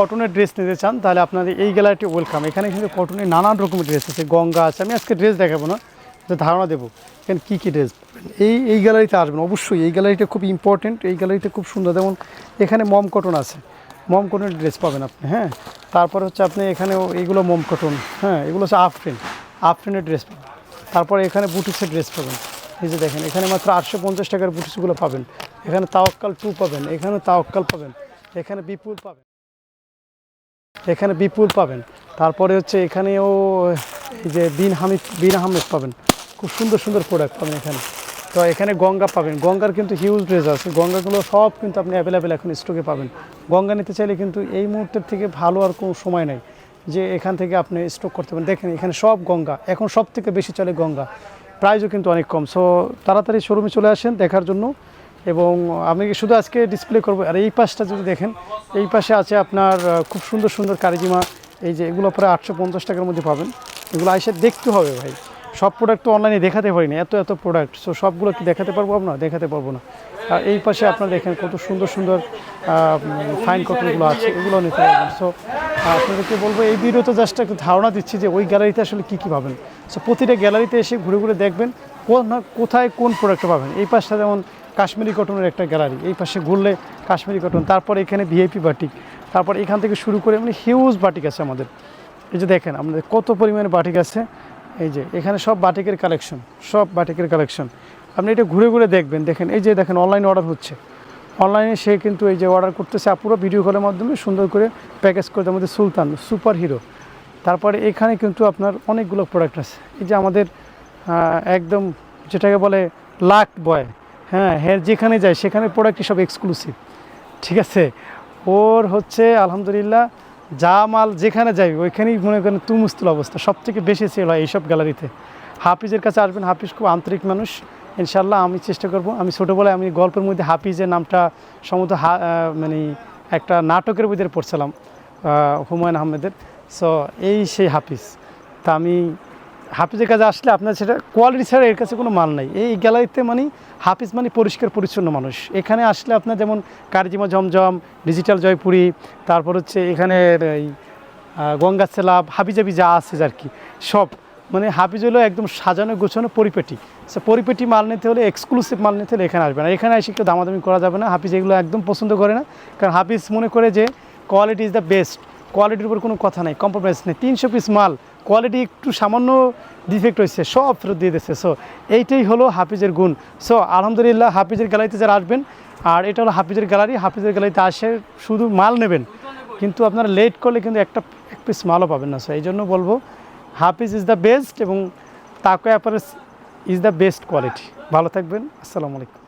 কটনের ড্রেস নিতে চান, তাহলে আপনাদের এই গ্যালারিটি ওয়েলকাম এখানে কিন্তু কটনের নানান রকমের ড্রেস আছে, গঙ্গা আছে। আমি আজকে ড্রেস দেখাবো না যে ধারণা দেবো। এখানে কী কী ড্রেস এই এই গ্যালারিতে আসবেন, অবশ্যই এই গ্যালারিটা খুব ইম্পর্টেন্ট এই গ্যালারিতে খুব সুন্দর। যেমন এখানে মম কটন আছে মম কটনের ড্রেস পাবেন আপনি হ্যাঁ? তারপর হচ্ছে আপনি এখানেও এইগুলো মম কটন হ্যাঁ? এগুলো হচ্ছে আফরিন আফরিনের ড্রেস পাবেন। তারপরে এখানে বুটিক্সের ড্রেস পাবেন। এই যে দেখেন, এখানে মাত্র আটশো পঞ্চাশ টাকার বুটিক্সগুলো পাবেন। এখানে তাওয়াক্কাল টু পাবেন, এখানে তাওয়াক্কাল পাবেন, এখানে বিপুল পাবেন। এখানে বিপুল পাবেন। তারপরে হচ্ছে এখানেও যে বিন হামিদ, বিন আহমেদ পাবেন। খুব সুন্দর সুন্দর প্রোডাক্ট পাবেন এখানে। তো এখানে গঙ্গা পাবেন। গঙ্গার কিন্তু হিউজ ড্রেস আছে। গঙ্গাগুলো সব কিন্তু আপনি অ্যাভেলেবেল এখন স্টকে পাবেন। গঙ্গা নিতে চাইলে কিন্তু এই মুহূর্তের থেকে ভালো আর কোনো সময় নেই যে এখান থেকে আপনি স্টক করতে পারেন। দেখেন, এখানে সব গঙ্গা। এখন সব থেকে বেশি চলে গঙ্গা। প্রাইজও কিন্তু অনেক কম। সো তাড়াতাড়ি শোরুমে চলে আসেন দেখার জন্য। এবং আমি শুধু আজকে ডিসপ্লে করব। আর এই পাশটা যদি দেখেন, এই পাশে আছে আপনার খুব সুন্দর সুন্দর কারিজিমা এই যে এগুলো প্রায় আটশো পঞ্চাশ টাকার মধ্যে পাবেন। এগুলো আইসে দেখতে হবে ভাই। সব প্রোডাক্ট তো অনলাইনে দেখাতে পারিনি এত এত প্রোডাক্ট সো সবগুলো কি দেখাতে পারব আপনার দেখাতে পারব না। আর এই পাশে আপনারা দেখেন কত সুন্দর সুন্দর ফাইন কটনগুলো আছে। এগুলো নিতে পারবেন সো আপনাদেরকে বলব, এই ভিডিওতে জাস্ট একটু ধারণা দিচ্ছি যে ওই গ্যালারিতে আসলে কী কী পাবেন। সো প্রতিটা গ্যালারিতে এসে ঘুরে ঘুরে দেখবেন। না কোথায় কোন প্রোডাক্টটা পাবেন? এই পাশটা যেমন কাশ্মীরি কটনের একটা গ্যালারি এই পাশে ঘুরলে কাশ্মীরি কটন তারপর এখানে ভিআইপি বাটিক তারপর এখান থেকে শুরু করে মানে হিউজ বাটিক আছে আমাদের। এই যে দেখেন, আমাদের কত পরিমাণে বাটিক আছে, এই যে, এখানে সব বাটিকের কালেকশন সব বাটিকের কালেকশন আপনি এটা ঘুরে ঘুরে দেখবেন, দেখেন, এই যে দেখেন অনলাইন অর্ডার হচ্ছে। অনলাইনে সে কিন্তু এই যে অর্ডার করতেছে পুরো ভিডিও কলের মাধ্যমে সুন্দর করে প্যাকেজ করে আমাদের সুলতান সুপার হিরো তারপরে এখানে কিন্তু আপনার অনেকগুলো প্রোডাক্ট আছে। এই যে আমাদের একদম যেটাকে বলে লাক বয়। হ্যাঁ হ্যাঁ যেখানে যায়, সেখানে প্রোডাক্টই সব এক্সক্লুসিভ ঠিক আছে? ওর হচ্ছে, আলহামদুলিল্লাহ, যা মাল যেখানে যাই ওইখানেই মনে করেন তুমুস্তুল অবস্থা। সব থেকে বেশি সেল হয় এইসব গ্যালারিতে হাফিজের কাছে আসবেন, হাফিজ খুব আন্তরিক মানুষ। ইনশাল্লাহ আমি চেষ্টা করব, আমি ছোটোবেলায় আমি গল্পের মধ্যে হাফিজের নামটা সম্ভবত হা মানে একটা নাটকের ভিতরে পড়ছিলাম হুমায়ুন আহমেদের। সো এই সেই হাফিজ। তা আমি হাফিজের কাছে আসলে আপনার সেটা কোয়ালিটি ছাড়া এর কাছে কোনো মাল নাই। এই গ্যালারিতে মানে হাফিজ মানে পরিষ্কার, পরিচ্ছন্ন মানুষ। এখানে আসলে আপনার যেমন কারিজিমা জমজম ডিজিটাল জয়পুরি, তারপর হচ্ছে এখানে এই গঙ্গা সেলাব, হাবিজাবি যা আছে আর কি, সব। মানে হাফিজ হলো একদম সাজানো, গোছানো পরিপেটি। সে পরিপেটি মাল নিতে হলে এক্সক্লুসিভ মাল নিতে হলে এখানে আসবে না। এখানে এসে কেউ দামাদামি করা যাবে না। হাফিজ এগুলো একদম পছন্দ করে না। কারণ হাফিজ মনে করে যে কোয়ালিটি ইজ দ্য বেস্ট কোয়ালিটির উপর কোনো কথা নাই কম্প্রোমাইজ নেই। তিনশো পিস মাল কোয়ালিটি একটু সামান্য ডিফেক্ট হয়েছে, সব ফেরত দিয়ে দিচ্ছে সো এইটাই হলো হাফিজের গুণ। সো আলহামদুলিল্লাহ হাফিজের গ্যালারিতে যারা আসবেন, আর এটা হলো হাফিজের গ্যালারি, হাফিজের গ্যালারিতে আসে শুধু মাল নেবেন। কিন্তু আপনারা লেট করলে কিন্তু একটা, এক পিস মালও পাবেন না। সো এই জন্য বলব, হাফিজ ইজ দ্য বেস্ট এবং তাকে apparels is the best quality ভালো থাকবেন, আসসালামু আলাইকুম।